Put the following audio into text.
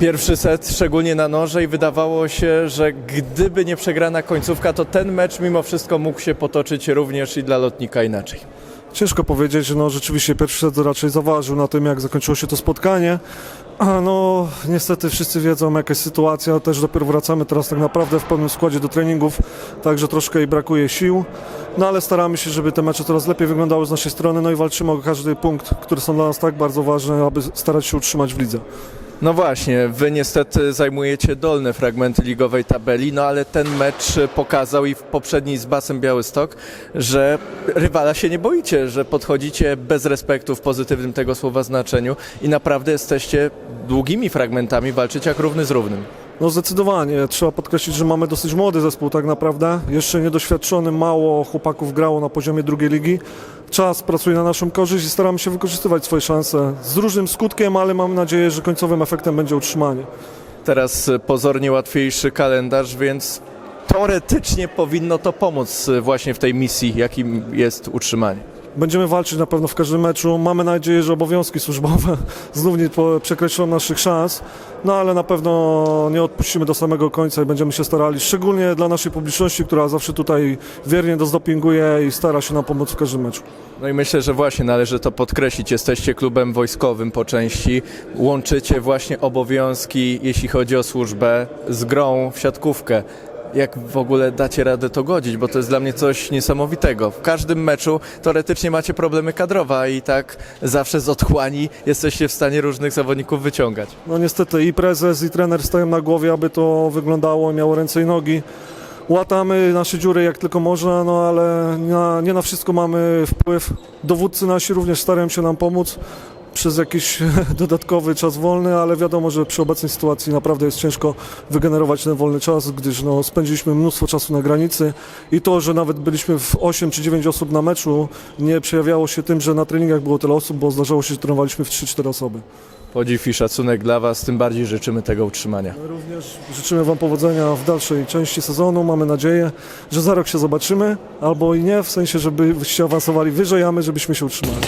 Pierwszy set, szczególnie na noże i wydawało się, że gdyby nie przegrana końcówka, to ten mecz mimo wszystko mógł się potoczyć również i dla lotnika inaczej. Ciężko powiedzieć, no rzeczywiście pierwszy set raczej zaważył na tym, jak zakończyło się to spotkanie. No, niestety wszyscy wiedzą, jaka jest sytuacja. Też dopiero wracamy teraz tak naprawdę w pełnym składzie do treningów, także troszkę jej brakuje sił. No ale staramy się, żeby te mecze coraz lepiej wyglądały z naszej strony, no i walczymy o każdy punkt, które są dla nas tak bardzo ważne, aby starać się utrzymać w lidze. No właśnie, wy niestety zajmujecie dolne fragmenty ligowej tabeli, no ale ten mecz pokazał i w poprzedniej z Basem Białystok, że rywala się nie boicie, że podchodzicie bez respektu w pozytywnym tego słowa znaczeniu i naprawdę jesteście długimi fragmentami walczyć jak równy z równym. No zdecydowanie. Trzeba podkreślić, że mamy dosyć młody zespół tak naprawdę. Jeszcze niedoświadczony, mało chłopaków grało na poziomie drugiej ligi. Czas pracuje na naszą korzyść i staramy się wykorzystywać swoje szanse. Z różnym skutkiem, ale mam nadzieję, że końcowym efektem będzie utrzymanie. Teraz pozornie łatwiejszy kalendarz, więc teoretycznie powinno to pomóc właśnie w tej misji, jakim jest utrzymanie. Będziemy walczyć na pewno w każdym meczu. Mamy nadzieję, że obowiązki służbowe znów nie przekreślą naszych szans, no ale na pewno nie odpuścimy do samego końca i będziemy się starali, szczególnie dla naszej publiczności, która zawsze tutaj wiernie dopinguje i stara się nam pomóc w każdym meczu. No i myślę, że właśnie należy to podkreślić. Jesteście klubem wojskowym po części. Łączycie właśnie obowiązki, jeśli chodzi o służbę, z grą w siatkówkę. Jak w ogóle dacie radę to godzić, bo to jest dla mnie coś niesamowitego. W każdym meczu teoretycznie macie problemy kadrowe i tak zawsze z otchłani jesteście w stanie różnych zawodników wyciągać. No niestety i prezes, i trener stoją na głowie, aby to wyglądało, miało ręce i nogi. Łatamy nasze dziury jak tylko można, no ale na, nie na wszystko mamy wpływ. Dowódcy nasi również starają się nam pomóc przez jakiś dodatkowy czas wolny, ale wiadomo, że przy obecnej sytuacji naprawdę jest ciężko wygenerować ten wolny czas, gdyż no, spędziliśmy mnóstwo czasu na granicy i to, że nawet byliśmy w 8 czy 9 osób na meczu, nie przejawiało się tym, że na treningach było tyle osób, bo zdarzało się, że trenowaliśmy w 3-4 osoby. Podziw i szacunek dla Was, tym bardziej życzymy tego utrzymania. My również życzymy Wam powodzenia w dalszej części sezonu. Mamy nadzieję, że za rok się zobaczymy, albo i nie, w sensie, żebyście awansowali wyżej, a my żebyśmy się utrzymali.